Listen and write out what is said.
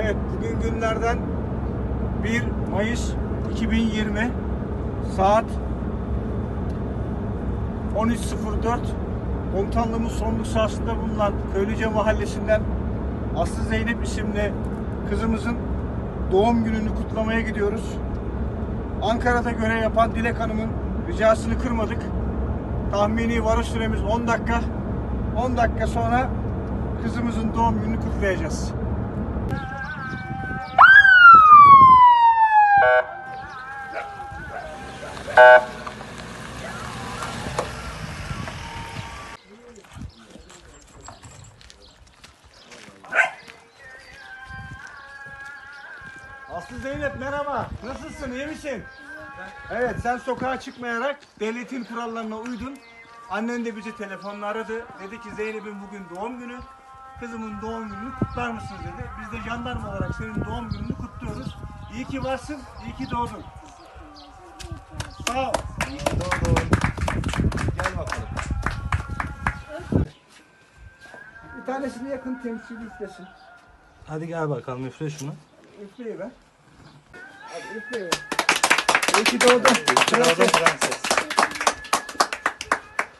Evet bugün günlerden 1 Mayıs 2020 saat 13.04 komutanlığımız sorumluluk sahasında bulunan Köylüce Mahallesi'nden Aslı Zeynep isimli kızımızın doğum gününü kutlamaya gidiyoruz. Ankara'da görev yapan Dilek Hanım'ın ricasını kırmadık. Tahmini varış süremiz 10 dakika. 10 dakika sonra kızımızın doğum gününü kutlayacağız. Aslı Zeynep merhaba. Nasılsın? iyi misin? Evet sen sokağa çıkmayarak devletin kurallarına uydun. Annen de bizi telefonla aradı. Dedi ki Zeynep'in bugün doğum günü. Kızımın doğum gününü kutlar mısınız dedi. Biz de jandarma olarak senin doğum gününü kutluyoruz. İyi ki varsın, iyi ki doğdun. Sağ ol. Doğdun. Gel bakalım. Bir tanesini yakın temsili üflesin. Hadi gel bakalım üfle şunu. Üfleyi ver. Hadi üfleyi ver. İyi ki doğdun. İyi ki doğdun prenses.